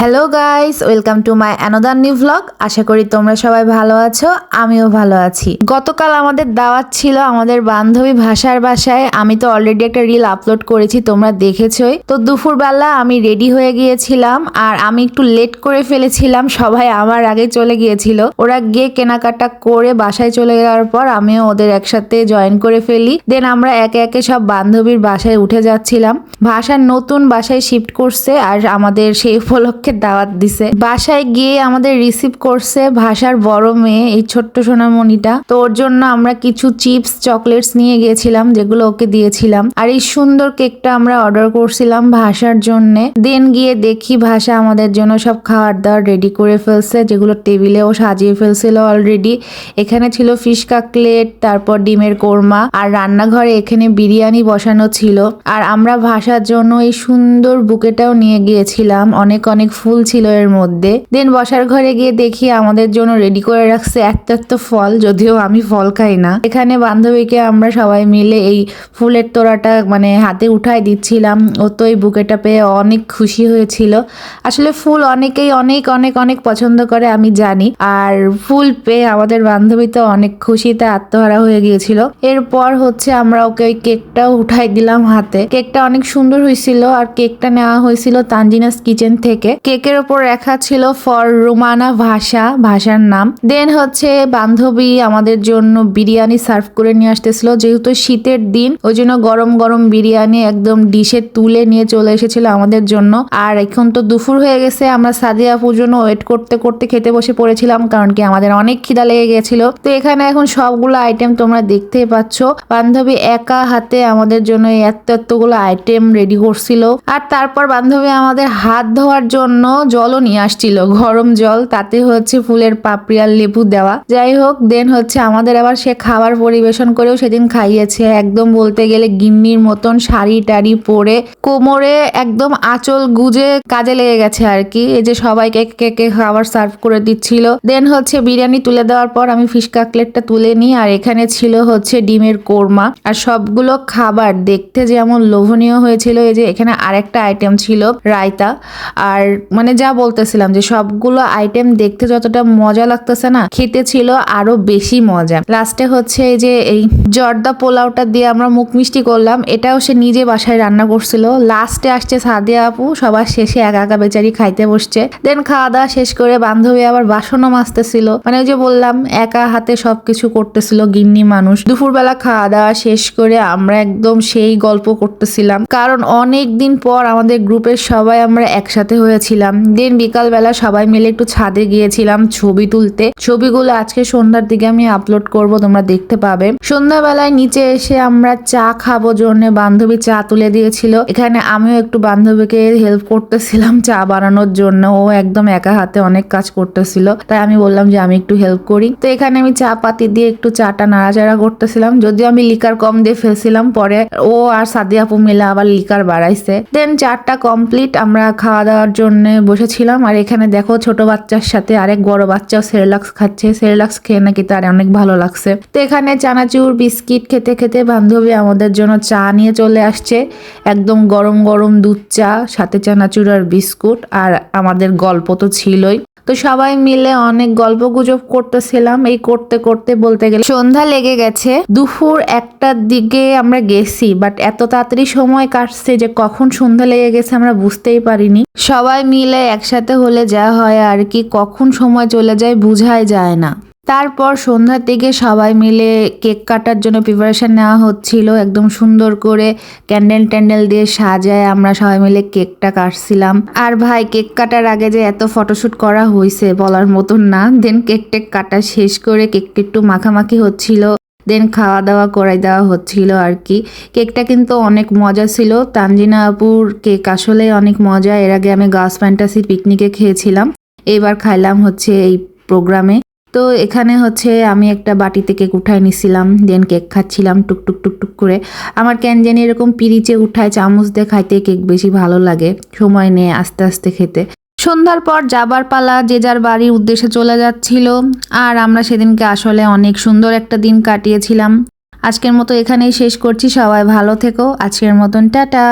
Hello guys welcome to my another new vlog আশা করি তোমরা সবাই ভালো আছো, আমিও ভালো আছি। গতকাল আমাদের দাওয়াত ছিল আমাদের বান্ধবী ভাষার বাসায় আমি তো অলরেডি একটা রিল আপলোড করেছি, তোমরা দেখেছই। তো দুপুরবেলা আমি রেডি হয়ে গিয়েছিলাম, আর আমি একটু লেট করে ফেলেছিলাম, সবাই আমার আগে চলে গিয়েছিল। ওরা গিয়ে কেনাকাটা করে বাসায় চলে যাওয়ার পর আমিও ওদের একসাথে জয়েন করে ফেলি। দেন আমরা একে একে সব বান্ধবীর বাসায় উঠে যাচ্ছিলাম। ভাষার নতুন বাসায় শিফট করছে, আর আমাদের সেই উপলক্ষে দাওয়াত দিছে। বাসায় গিয়ে আমাদের রিসিভ করছে ভাষার বড় মেয়ে, এই ছোট্ট সোনামণিটা। তো ওর জন্য আমরা কিছু চিপস চকলেটস নিয়ে গিয়েছিলাম, যেগুলো ওকে দিয়েছিলাম। আর এই সুন্দর কেকটা আমরা অর্ডার করছিলাম ভাষার জন্য। দেন গিয়ে দেখি ভাষা আমাদের জন্য সব খাবার দাবার রেডি করে ফেলছে, যেগুলো টেবিলেও সাজিয়ে ফেলছিল অলরেডি এখানে ছিল ফিশ কাকলেট তারপর ডিমের কোরমা, আর রান্নাঘরে এখানে বিরিয়ানি বসানো ছিল। আর আমরা ভাষার জন্য এই সুন্দর বুকেটাও নিয়ে গিয়েছিলাম। অনেক অনেক ফুল ছিল এর মধ্যে। দেন বসার ঘরে গিয়ে দেখি আমাদের জন্য রেডি করে রাখছে এত এত ফল, যদিও আমি ফল খাই না। এখানে বান্ধবীকে আমরা সবাই মিলে এই ফুলের তোড়াটা মানে হাতে উঠাই দিচ্ছিলাম। ও তো এই বুকেটা পেয়ে অনেক খুশি হয়েছিল। আসলে ফুল অনেকেই অনেক অনেক অনেক পছন্দ করে, আমি জানি। আর ফুল পেয়ে আমাদের বান্ধবী তো অনেক খুশিতে আত্মহারা হয়ে গিয়েছিল। এরপর হচ্ছে আমরা ওকে ওই কেকটাও উঠাই দিলাম হাতে। কেকটা অনেক সুন্দর হয়েছিল, আর কেকটা নেওয়া হয়েছিল তানজিনাস কিচেন থেকে। কেকের ওপর লেখা ছিল ফর রোমানা ভাষা, ভাষার নাম। দেন হচ্ছে বান্ধবী আমাদের জন্য বিরিয়ানি সার্ভ করে নিয়ে আসতেছিল। যেহেতু শীতের দিন, ওই জন্য গরম গরম বিরিয়ানি একদম ডিশে তুলে নিয়ে চলে এসেছিল আমাদের জন্য। আর এখন তো দুপুর হয়ে গেছে, আমরা সাদিয়া আপুর ওয়েট করতে করতে খেতে বসে পড়েছিলাম, কারণ কি আমাদের অনেক খিদা লেগে গেছিল। তো এখানে এখন সবগুলো আইটেম তোমরা দেখতেই পাচ্ছ। বান্ধবী একা হাতে আমাদের জন্য এত এতগুলো আইটেম রেডি করছিল। আর তারপর বান্ধবী আমাদের হাত ধোয়ার জন্য জলও নিয়ে আসছিল। গরম জল, তাতে হচ্ছে ফুলের পাপড়ি আর লেবু দেওয়া। যাই হোক, দেন হচ্ছে আমাদের আবার সে খাবার পরিবেশন করেও সেদিন খাইয়েছে। একদম বলতে গেলে গিন্নির মতন শাড়ি টাড়ি পরে কোমরে একদম আঁচল গুজে কাজে লেগে গেছে আর কি। এই যে সবাইকে কে কে খাবার সার্ভ করে দিচ্ছিল। দেন হচ্ছে বিরিয়ানি তুলে দেওয়ার পর আমি ফিশ কাকলেটটা তুলে নিই আর এখানে ছিল হচ্ছে ডিমের কোরমা। আর সবগুলো খাবার দেখতে যেমন লোভনীয় হয়েছিল, এই যে এখানে আরেকটা আইটেম ছিল রায়তা। আর মানে যা বলতেছিলাম যে সবগুলো আইটেম দেখতে যতটা মজা লাগতেছে না, খেতে ছিল আরও বেশি মজা। লাস্টে হচ্ছে যে এই জর্দা পোলাওটা দিয়ে আমরা মুখ মিষ্টি করলাম, এটাও সে নিজে বাসায় রান্না করছিল। লাস্টে আসছে সাদিয়া আপু, সবার শেষে একা একা বেচারি খাইতে বসছে। দেন খাওয়া দাওয়া শেষ করে বান্ধবী আবার বাসনও মাজতেছিল। মানে ওই যে বললাম, একা হাতে সবকিছু করতেছিল গিন্নি মানুষ। দুপুরবেলা খাওয়া দাওয়া শেষ করে আমরা একদম সেই গল্প করতেছিলাম। কারণ অনেক দিন পর আমাদের গ্রুপের সবাই আমরা একসাথে হয়েছিলাম দেন বিকালবেলা সবাই মিলে একটু ছাদে গিয়েছিলাম ছবি তুলতে। ছবিগুলো আজকে সন্ধ্যার দিকে আমি আপলোড করব, তোমরা দেখতে পাবে। সন্ধ্যাবেলায় নিচে এসে আমরা চা খাব, জন্য বান্ধবী চা তুলে দিয়েছিল। এখানে আমিও একটু বান্ধবীকে হেল্প করতেছিলাম চা বানানোর জন্য। ও একদম একা হাতে অনেক কাজ করতেছিল। তাই আমি বললাম যে আমি একটু হেল্প করি। তো এখানে আমি চা পাতি দিয়ে একটু চাটা নাড়াচাড়া করতেছিলাম। যদিও আমি লিকার কম দিয়ে ফেলছিলাম, পরে ও আর সাদিয়া আপু মিলে আবার লিকার বাড়াইছে। দেন চারটা কমপ্লিট আমরা খাওয়া দাওয়ার জন্য বসেছিলাম আর এখানে দেখো ছোট বাচ্চার সাথে আরেক বড় বাচ্চাও সেরেলাক্স খাচ্ছে। সেরেলাক্স খেয়ে নাকি তার অনেক ভালো লাগছে। তো এখানে চানাচুর, বিস্কিট খেতে খেতে বান্ধবী আমাদের জন্য চা নিয়ে চলে আসছে। একদম গরম গরম দুধ চা, সাথে চানাচুর আর বিস্কুট আর আমাদের গল্প তো ছিলই। তো সবাই মিলে অনেক গল্প গুজব করতেছিলাম। এই করতে করতে বলতে গেলে সন্ধ্যা লেগে গেছে। দুপুর একটার দিকে আমরা গেছি বাট এত তাড়াতাড়ি সময় কাটছে যে কখন সন্ধ্যা লেগে গেছে আমরা বুঝতেই পারিনি। সবাই মিলে একসাথে হলে যা হয় আর কি, কখন সময় চলে যায় বুঝাই যায় না। তারপর সন্ধ্যার দিকে সবাই মিলে কেক কাটার জন্য প্রিপারেশন নেওয়া হচ্ছিল। একদম সুন্দর করে ক্যান্ডেল ট্যান্ডেল দিয়ে সাজায় আমরা সবাই মিলে কেকটা কাটছিলাম। আর ভাই, কেক কাটার আগে যে এত ফটোশুট করা হয়েছে বলার মতন না। দেন কেক টেক কাটা শেষ করে কেকটা একটু মাখামাখি হচ্ছিল। দেন খাওয়া দাওয়া করাই দেওয়া হচ্ছিল আর কি কেকটা কিন্তু অনেক মজা ছিল। তানজিনা আপুর কেক আসলে অনেক মজা। এর আগে আমি গাছ ফ্যান্টাসি পিকনিকে খেয়েছিলাম। এবার খাইলাম হচ্ছে এই প্রোগ্রামে। তো এখানে হচ্ছে আমি একটা বাটিতে কেক উঠায় নিছিলাম। দেন কেক খাচ্ছিলাম টুকটুক টুকটুক করে। আমার কেন জানি এরকম পিরিচে উঠায় চামচ দিয়ে খাইতে কেক বেশি ভালো লাগে। সময় নিয়ে আস্তে আস্তে খেতে। সন্ধ্যার পর যাবার পালা, যে যার বাড়ির উদ্দেশ্যে চলে যাচ্ছিল। আর আমরা সেদিনকে আসলে অনেক সুন্দর একটা দিন কাটিয়েছিলাম। আজকের মতো এখানেই শেষ করছি। সবাই ভালো থেকো। আজকের মতন টাটা।